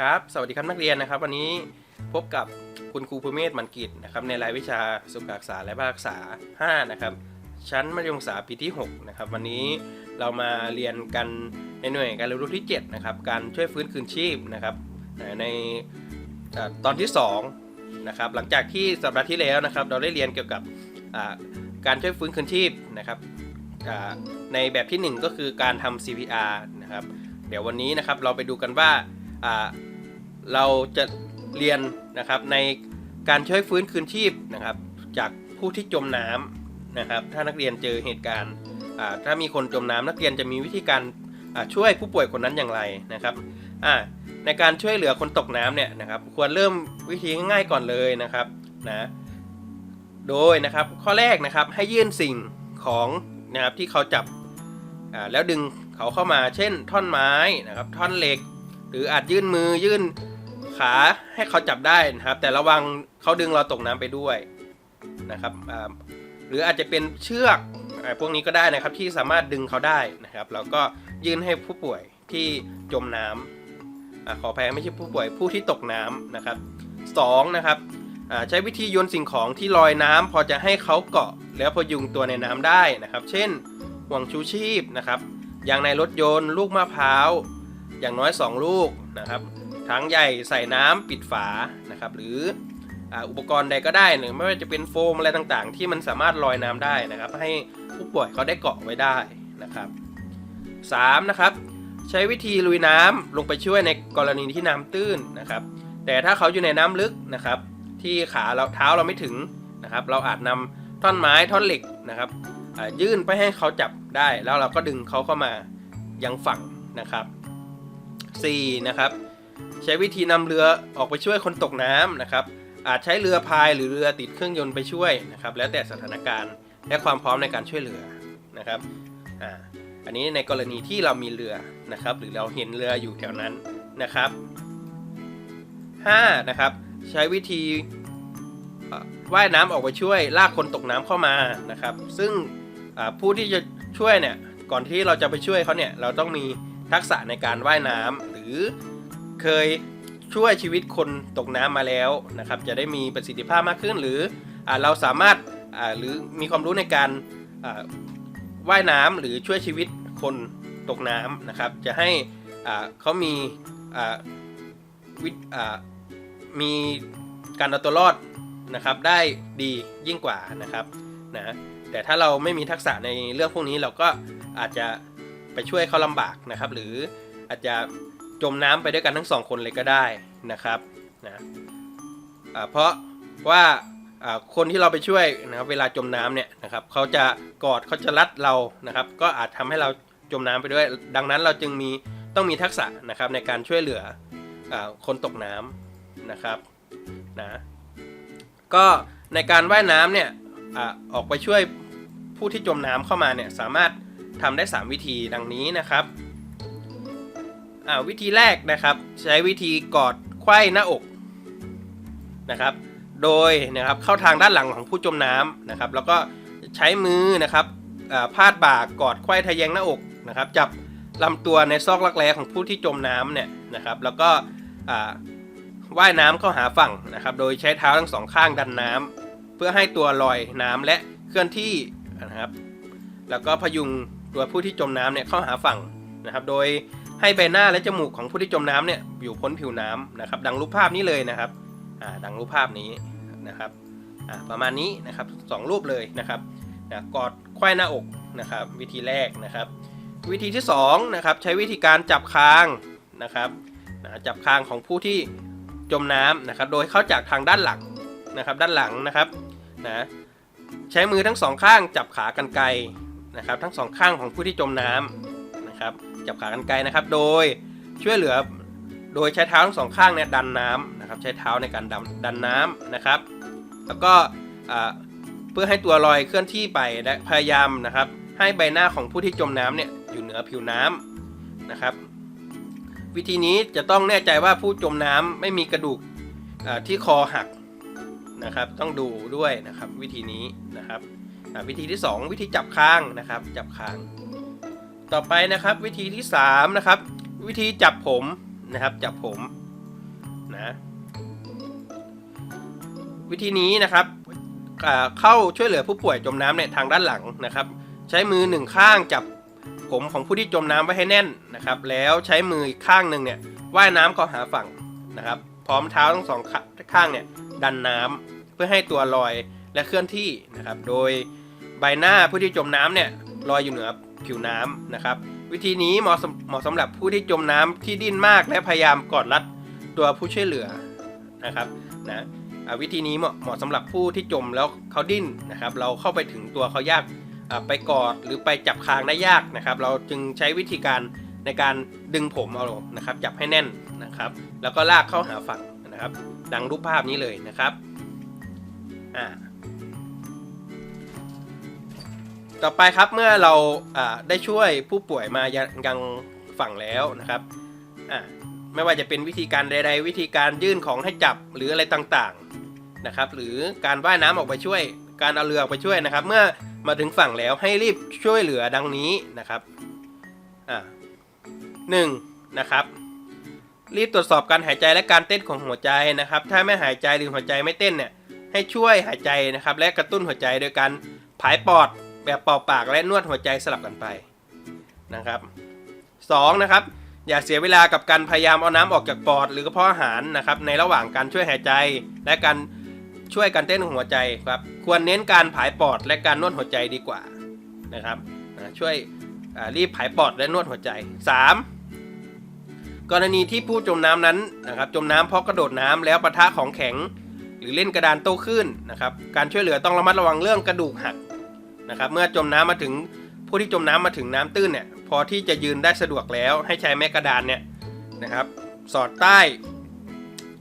ครับสวัสดีครับนักเรียนนะครับ วันนี้พบกับคุณครูภูเมศมันกิจนะครับในรายวิชาสุขศึกษาและภาคษา5นะครับชั้นมัธยมศึกษาปีที่6นะครับวันนี้เรามาเรียนกันในหน่วยการเรียนรู้ที่7นะครับการช่วยฟื้นคืนชีพนะครับในตอนที่2นะครับหลังจากที่สัปดาห์ที่แล้วนะครับเราได้เรียนเกี่ยวกับการช่วยฟื้นคืนชีพนะครับในแบบทีหนึ่1 ก็คือการทำ CPR นะครับเดี๋ยววันนี้นะครับเราไปดูกันว่า เราจะเรียนนะครับในการช่วยฟื้นคืนชีพนะครับ จากผู้ที่จมน้ำนะครับ ถ้านักเรียนเจอเหตุการณ์ถ้ามีคนจมน้ำนักเรียนจะมีวิธีการช่วยผู้ป่วยคนนั้นอย่างไรนะครับในการช่วยเหลือคนตกน้ำเนี่ยนะครับ ควรเริ่มวิธีง่ายๆก่อนเลยนะครับนะโดยนะครับข้อแรกนะครับให้ยื่นสิ่งของนะครับที่เขาจับแล้วดึงเขาเข้ามา เช่น ท่อนไม้นะครับ ท่อนเหล็ก หรืออาจยื่นมือยื่น ขาให้เขาจับได้นะครับ แต่ระวังเขาดึงเราตกน้ำไปด้วยนะครับหรืออาจจะเป็นเชือกอพวกนี้ก็ได้นะครับที่สามารถดึงเขาได้นะครับเราก็ยื่นให้ผู้ป่วยที่จมน้ำอาขอแพ้ไม่ใช่ผู้ป่วยผู้ที่ตกน้ำนะครับสองนะครับใช้วิธีโยนสิ่งของที่ลอยน้ำพอจะให้เขาเกาะแล้วพยุงตัวในน้ำได้นะครับ เช่นห่วงชูชีพนะครับอย่างในรถยนต์ ลูกมะพร้าว อย่างน้อย 2 ลูกนะครับ ถังใหญ่ใส่น้ำปิดฝานะครับ หรืออุปกรณ์ใดก็ได้หรือไม่ว่าจะเป็นโฟมอะไรต่างๆ ที่มันสามารถลอยน้ำได้นะครับ ให้ผู้ป่วยเขาได้เกาะไว้ได้นะครับ3นะครับใช้วิธีลุยน้ำลงไปช่วยในกรณีที่น้ำตื้นนะครับ แต่ถ้าเขาอยู่ในน้ำลึกนะครับ ที่ขาเราเท้าเราไม่ถึงนะครับ เราอาจนำท่อนไม้ท่อนเหล็กนะครับยื่นไปให้เขาจับได้แล้วเราก็ดึงเขาเข้ามายังฝั่งนะครับ 4. นะครับ ใช้วิธีนำเรือออกไปช่วยคนตกน้ำนะครับ อาจใช้เรือพายหรือเรือติดเครื่องยนต์ไปช่วยนะครับ แล้วแต่สถานการณ์และความพร้อมในการช่วยเหลือนะครับอ่าอันนี้ในกรณีที่เรามีเรือนะครับ หรือเราเห็นเรืออยู่แถวนั้นนะครับ 5. นะครับ ใช้วิธีว่ายน้ำออกไปช่วยลากคนตกน้ำเข้ามานะครับ ซึ่งผู้ที่จะช่วยเนี่ยก่อนที่เราจะไปช่วยเขาเนี่ยเราต้องมีทักษะในการว่ายน้ำหรือ เคยช่วยชีวิตคนตกน้ำมาแล้วนะครับ จะได้มีประสิทธิภาพมากขึ้น หรืออเราสามารถหรือมีความรู้ในการว่ายน้ำหรือช่วยชีวิตคนตกน้ำนะครับ จะให้เขามีวิมีการเอาตัวรอดนะครับได้ดียิ่งกว่านะครับนะแต่ถ้าเราไม่มีทักษะในเรื่องพวกนี้เราก็อาจจะไปช่วยเขาลำบากนะครับ หรืออาจจะ จมน้ำไปด้วยกันทั้งสองคนเลยก็ได้นะครับนะเพราะว่าคนที่เราไปช่วยนะครับเวลาจมน้ำเนี่ยนะครับเขาจะกอดเขาจะรัดเรานะครับ ก็อาจทำให้เราจมน้ำไปด้วย ดังนั้นเราจึงมีต้องมีทักษะนะครับในการช่วยเหลืออคนตกน้ำนะครับนะก็ในการว่ายน้ำเนี่ยอออกไปช่วยผู้ที่จมน้ำเข้ามาเนี่ยสามารถทำได้ 3 วิธีดังนี้นะครับ อ่าวิธีแรกนะครับใช้วิธีกอดไขว้หน้าอกนะครับ โดยนะครับเข้าทางด้านหลังของผู้จมน้ำนะครับ แล้วก็ใช้มือนะครับอ่าพาดบ่ากอดไขว้ทะแยงหน้าอกนะครับ จับลำตัวในซอกรักแร้ของผู้ที่จมน้ำเนี่ยนะครับ แล้วก็อ่าว่ายน้ำเข้าหาฝั่งนะครับ โดยใช้เท้าทั้งสองข้างดันน้ำเพื่อให้ตัวลอยน้ำและเคลื่อนที่นะครับ แล้วก็พยุงตัวผู้ที่จมน้ำเนี่ยเข้าหาฝั่งนะครับ โดย ให้ใบหน้าและจมูกของผู้ที่จมน้ำเนี่ยอยู่พ้นผิวน้ำนะครับ ดังรูปภาพนี้เลยนะครับอ่าดังรูปภาพนี้นะครับอ่าประมาณนี้นะครับสองรูปเลยนะครับนะกอดไขว้หน้าอกนะครับ วิธีแรกนะครับ วิธีที่สองนะครับใช้วิธีการจับคางนะครับนะจับคางของผู้ที่จมน้ำนะครับ โดยเข้าจากทางด้านหลังนะครับ ด้านหลังนะครับนะใช้มือทั้งสองข้างจับขากันไกรนะครับ ทั้งสองข้างของผู้ที่จมน้ำนะครับ จับขากันไกรนะครับ โดยช่วยเหลือโดยใช้เท้าทั้งสองข้างเนี่ยดันน้ำนะครับ ใช้เท้าในการดันดันน้ำนะครับ แล้วก็เพื่อให้ตัวลอยเคลื่อนที่ไปและพยายามนะครับ ให้ใบหน้าของผู้ที่จมน้ำเนี่ยอยู่เหนือผิวน้ำนะครับ วิธีนี้จะต้องแน่ใจว่าผู้จมน้ำไม่มีกระดูกที่คอหักนะครับ ต้องดูด้วยนะครับ วิธีนี้นะครับวิธีที่ 2 วิธีจับคางนะครับ จับคาง ต่อไปนะครับวิธีที่3นะครับวิธีจับผมนะครับจับผมนะวิธีนี้นะครับเข้าช่วยเหลือผู้ป่วยจมน้ำเนี่ยทางด้านหลังนะครับ ใช้มือหนึ่งข้างจับผมของผู้ที่จมน้ำไว้ให้แน่นนะครับ แล้วใช้มืออีกข้างหนึ่งเนี่ยว่ายน้ำเข้าหาฝั่งนะครับ พร้อมเท้าทั้งสองข้างเนี่ยดันน้ำเพื่อให้ตัวลอยและเคลื่อนที่นะครับ โดยใบหน้าผู้ที่จมน้ำเนี่ยลอยอยู่เหนือ ผิวน้ำนะครับ วิธีนี้เหมาะสำเหมาะสำหรับผู้ที่จมน้ำที่ดิ้นมาก และพยายามกอดรัดตัวผู้ช่วยเหลือนะครับนะวิธีนี้เหมาะเหมาะสำหรับผู้ที่จมแล้วเขาดิ้นนะครับ เราเข้าไปถึงตัวเขายากไปกอดหรือไปจับคางได้ยากนะครับ เราจึงใช้วิธีการในการดึงผมเอานะครับ จับให้แน่นนะครับ แล้วก็ลากเข้าหาฝั่งนะครับ ดังรูปภาพนี้เลยนะครับอ่า ต่อไปครับเมื่อเราได้ช่วยผู้ป่วยมายังฝั่งแล้วนะครับไม่ว่าจะเป็นวิธีการใด ๆ วิธีการยื่นของให้จับหรืออะไรต่างๆนะครับ หรือการว่ายน้ำออกไปช่วย การเอาเรือออกไปช่วยนะครับ เมื่อมาถึงฝั่งแล้วให้รีบช่วยเหลือดังนี้นะครับอ่าหนึ่งนะครับ รีบตรวจสอบการหายใจและการเต้นของหัวใจนะครับ ถ้าไม่หายใจหรือหัวใจไม่เต้นเนี่ยให้ช่วยหายใจนะครับ และกระตุ้นหัวใจโดยการผายปอด แบบเป่าปากและนวดหัวใจสลับกันไปนะครับสองนะครับอย่าเสียเวลากับการพยายามเอาน้ำออกจากปอดหรือกระเพาะอาหารนะครับในระหว่างการช่วยหายใจ และการช่วยการเต้นของหัวใจครับควรเน้นการผายปอดและการนวดหัวใจดีกว่านะครับช่วยรีบผายปอดและนวดหัวใจ 3. กรณีที่ผู้จมน้ำนั้นนะครับจมน้ำเพราะกระโดดน้ำแล้วปะทะของแข็ง หรือเล่นกระดานโต้คลื่นนะครับการช่วยเหลือต้องระมัดระวังเรื่องกระดูกหัก นะครับเมื่อจมน้ำมาถึงผู้ที่จมน้ำมาถึงน้ำตื้นเนี่ยพอที่จะยืนได้สะดวกแล้วให้ใช้แม่กระดานเนี่ยนะครับ สอดใต้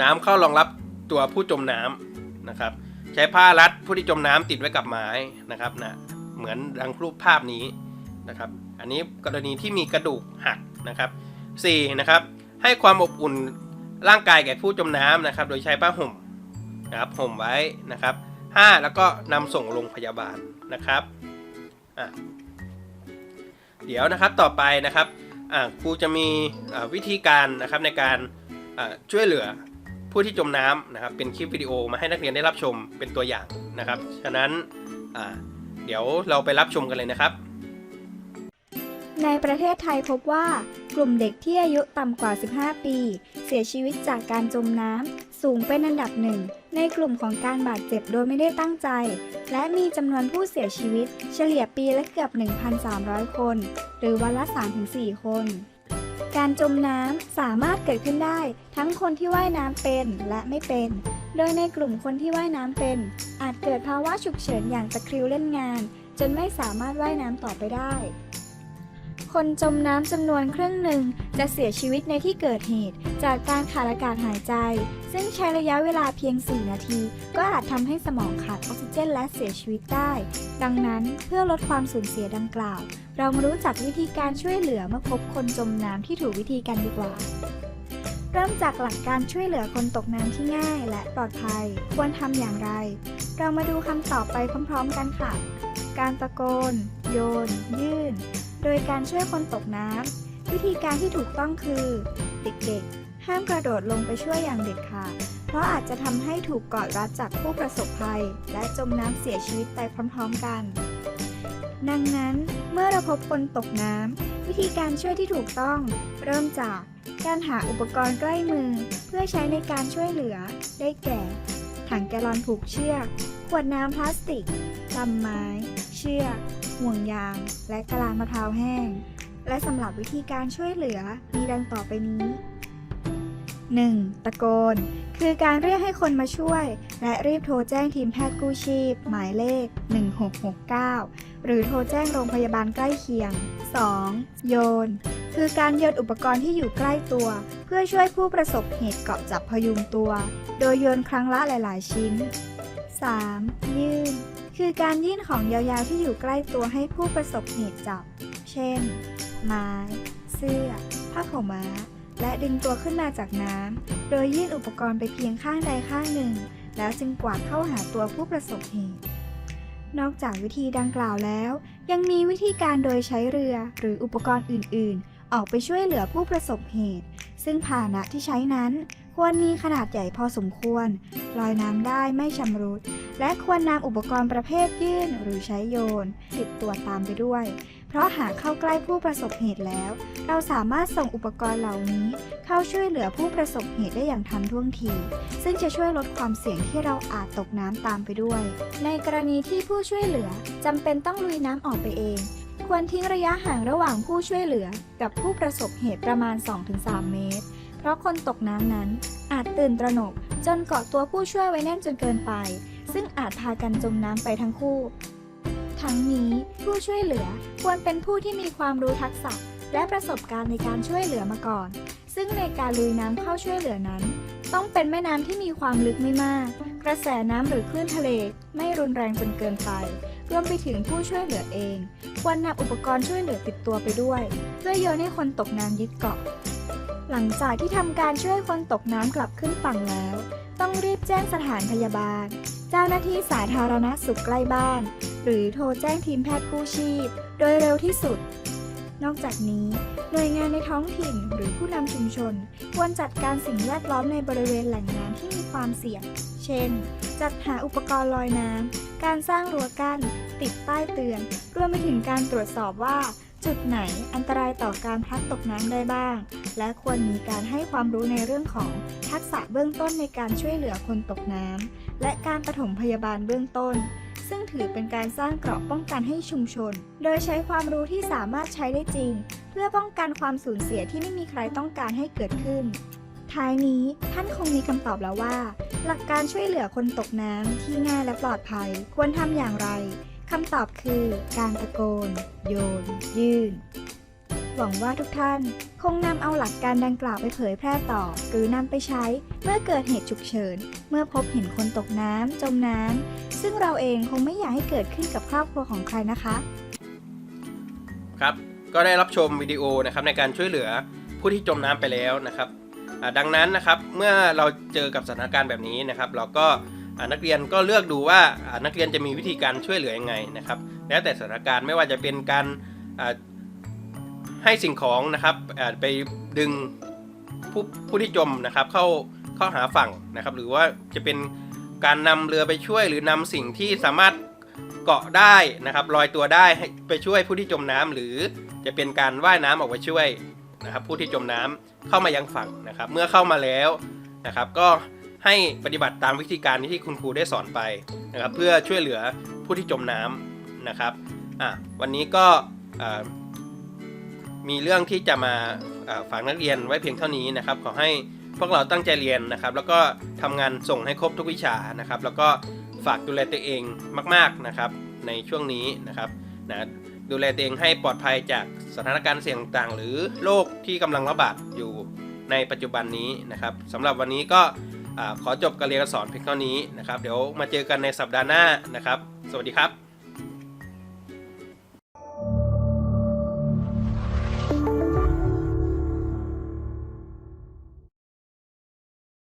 น้ำเข้ารองรับตัวผู้จมน้ำนะครับ ใช้ผ้ารัดผู้ที่จมน้ำติดไว้กับไม้นะครับนะเหมือนดังรูปภาพนี้นะครับ อันนี้กรณีที่มีกระดูกหักนะครับ4นะครับให้ความอบอุ่นร่างกายแก่ผู้จมน้ำนะครับ โดยใช้ผ้าห่มนะครับห่มไว้นะครับ 5 แล้วก็นำส่งโรงพยาบาล นะครับเดี๋ยวนะครับต่อไปนะครับครูจะมีวิธีการนะครับในการช่วยเหลือผู้ที่จมน้ำนะครับ เป็นคลิปวิดีโอมาให้นักเรียนได้รับชมเป็นตัวอย่างนะครับ ฉะนั้นเดี๋ยวเราไปรับชมกันเลยนะครับ ในประเทศไทยพบว่ากลุ่มเด็กที่อายุต่ำกว่า 15 ปี เสียชีวิตจากการจมน้ำ สูงเป็นอันดับหนึ่งในกลุ่มของการบาดเจ็บโดยไม่ได้ตั้งใจ และมีจำนวนผู้เสียชีวิต เฉลี่ยปีละเกือบ 1,300 คน หรือวันละ 3-4 คน การจมน้ำสามารถเกิดขึ้นได้ ทั้งคนที่ว่ายน้ำเป็นและไม่เป็น โดยในกลุ่มคนที่ว่ายน้ำเป็น อาจเกิดภาวะฉุกเฉินอย่างตะคริวเล่นงาน จนไม่สามารถว่ายน้ำต่อไปได้ คนจมน้ำจำนวนครึ่งหนึ่ง จะเสียชีวิตในที่เกิดเหตุ จากการขาดอากาศหายใจ ซึ่งใช้ระยะเวลาเพียง 4 นาที ก็อาจทำให้สมองขาดออกซิเจนและเสียชีวิตได้ ดังนั้นเพื่อลดความสูญเสียดังกล่าว เรามารู้จักวิธีการช่วยเหลือเมื่อพบคนจมน้ำที่ถูกวิธีกันดีกว่าเริ่มจากหลักการช่วยเหลือคนตกน้ำที่ง่ายและปลอดภัย ควรทำอย่างไร เรามาดูคำตอบไปพร้อม ๆ กันค่ะ การตะโกน โยน ยื่น โดยการช่วยคนตกน้ำ วิธีการที่ถูกต้องคือ เด็กๆ ห้ามกระโดดลงไปช่วยอย่างเด็ดขาด เพราะอาจจะทำให้ถูกกอดรัดจากผู้ประสบภัย และจมน้ำเสียชีวิตไปพร้อมๆกัน ดังนั้นเมื่อเราพบคนตกน้ำ วิธีการช่วยที่ถูกต้อง เริ่มจากการหาอุปกรณ์ใกล้มือ เพื่อใช้ในการช่วยเหลือ ได้แก่ ถังแกลลอนผูกเชือก ขวดน้ำพลาสติกลำไม้ เชือก ห่วงยาง และกะลามะพร้าวแห้ง และสำหรับวิธีการช่วยเหลือมีดังต่อไปนี้ 1. ตะโกน คือการเรียกให้คนมาช่วย และรีบโทรแจ้งทีมแพทย์กู้ชีพ หมายเลข 1669 หรือโทรแจ้งโรงพยาบาลใกล้เคียง 2. โยน คือการโยนอุปกรณ์ที่อยู่ใกล้ตัว เพื่อช่วยผู้ประสบเหตุเกาะจับพยุงตัว โดยโยนครั้งละหลาย ๆ ชิ้น 3. ยื่น คือการยื่นของยาวๆที่อยู่ใกล้ตัวให้ผู้ประสบเหตุจับ เช่น ไม้ เสื้อ ผ้าขาวม้า และดึงตัวขึ้นมาจากน้ำ โดยยื่นอุปกรณ์ไปเพียงข้างใดข้างหนึ่ง แล้วจึงกวาดเข้าหาตัวผู้ประสบเหตุนอกจากวิธีดังกล่าวแล้ว ยังมีวิธีการโดยใช้เรือหรืออุปกรณ์อื่น ๆ ออกไปช่วยเหลือผู้ประสบเหตุ ซึ่งพาหนะที่ใช้นั้น ควรมีขนาดใหญ่พอสมควร ลอยน้ำได้ไม่ชำรุด และควรนำอุปกรณ์ประเภทยื่นหรือใช้โยน ติดตัวตามไปด้วย เพราะหากเข้าใกล้ผู้ประสบเหตุแล้ว เราสามารถส่งอุปกรณ์เหล่านี้ เข้าช่วยเหลือผู้ประสบเหตุได้อย่างทันท่วงที ซึ่งจะช่วยลดความเสี่ยงที่เราอาจตกน้ำตามไปด้วย ในกรณีที่ผู้ช่วยเหลือจำเป็นต้องลุยน้ำออกไปเองควรทิ้งระยะห่างระหว่างผู้ช่วยเหลือ กับผู้ประสบเหตุประมาณ 2-3 เมตร เพราะคนตกน้ำนั้น อาจตื่นตระหนกจนเกาะตัวผู้ช่วยไว้แน่นจนเกินไป ซึ่งอาจพากันจมน้ำไปทั้งคู่ ทั้งนี้ผู้ช่วยเหลือควรเป็นผู้ที่มีความรู้ทักษะ และประสบการณ์ในการช่วยเหลือมาก่อน ซึ่งในการลุยน้ำเข้าช่วยเหลือนั้น ต้องเป็นแม่น้ำที่มีความลึกไม่มาก กระแสน้ำหรือคลื่นทะเลไม่รุนแรงจนเกินไปรวมไปถึงผู้ช่วยเหลือเอง ควรนำอุปกรณ์ช่วยเหลือติดตัวไปด้วย เพื่อโยนให้คนตกน้ำยึดเกาะ หลังจากที่ทำการช่วยคนตกน้ำกลับขึ้นฝั่งแล้ว ต้องรีบแจ้งสถานพยาบาล เจ้าหน้าที่สาธารณสุขใกล้บ้าน หรือโทรแจ้งทีมแพทย์กู้ชีพ โดยเร็วที่สุด นอกจากนี้ หน่วยงานในท้องถิ่นหรือผู้นำชุมชน ควรจัดการสิ่งแวดล้อมในบริเวณแหล่งน้ำที่มีความเสี่ยง เช่น จัดหาอุปกรณ์ลอยน้ำการสร้างรั้วกั้นติดป้ายเตือน รวมไปถึงการตรวจสอบว่าจุดไหนอันตรายต่อการพลัดตกน้ำได้บ้าง และควรมีการให้ความรู้ในเรื่องของทักษะเบื้องต้นในการช่วยเหลือคนตกน้ำและการปฐมพยาบาลเบื้องต้น ซึ่งถือเป็นการสร้างเกราะป้องกันให้ชุมชน โดยใช้ความรู้ที่สามารถใช้ได้จริง เพื่อป้องกันความสูญเสียที่ไม่มีใครต้องการให้เกิดขึ้น ท้ายนี้ท่านคงมีคำตอบแล้วว่า หลักการช่วยเหลือคนตกน้ำที่ง่ายและปลอดภัย ควรทำอย่างไรคำตอบคือ การตะโกน โยน ยื่น หวังว่าทุกท่าน คงนำเอาหลักการดังกล่าวไปเผยแพร่ต่อ หรือนำไปใช้เมื่อเกิดเหตุฉุกเฉิน เมื่อพบเห็นคนตกน้ำจมน้ำซึ่งเราเองคงไม่อยากให้เกิดขึ้นกับครอบครัวของใครนะคะ ครับ ก็ได้รับชมวิดีโอนะครับในการช่วยเหลือผู้ที่จมน้ำไปแล้วนะครับดังนั้นนะครับเมื่อเราเจอกับสถานการณ์แบบนี้นะครับ เราก็นักเรียนก็เลือกดูว่านักเรียนจะมีวิธีการช่วยเหลือยังไงนะครับ แล้วแต่สถานการณ์ไม่ว่าจะเป็นการ ให้สิ่งของนะครับไปดึงผู้ผู้ที่จมนะครับเข้าเข้าหาฝั่งนะครับ หรือว่าจะเป็นการนำเรือไปช่วย หรือนำสิ่งที่สามารถเกาะได้นะครับลอยตัวได้ให้ไปช่วยผู้ที่จมน้ำหรือจะเป็นการว่ายน้ำออกไปช่วยนะครับ ผู้ที่จมน้ำเข้ามายังฝั่งนะครับ เมื่อเข้ามาแล้วนะครับ ก็ให้ปฏิบัติตามวิธีการที่คุณครูได้สอนไปนะครับ เพื่อช่วยเหลือผู้ที่จมน้ำนะครับอะวันนี้ก็อ่า มีเรื่องที่จะมาฝากนักเรียนไว้เพียงเท่านี้นะครับ ขอให้พวกเราตั้งใจเรียนนะครับ แล้วก็ทำงานส่งให้ครบทุกวิชานะครับ แล้วก็ฝากดูแลตัวเองมาก ๆนะครับ ในช่วงนี้นะครับนะดูแลตัวเองให้ปลอดภัยจากสถานการณ์เสี่ยงต่างๆ หรือโรคที่กำลังระบาดอยู่ในปัจจุบันนี้นะครับสำหรับวันนี้ก็อขอจบการเรียนการสอนเพียงเท่านี้นะครับ เดี๋ยวมาเจอกันในสัปดาห์หน้านะครับ สวัสดีครับ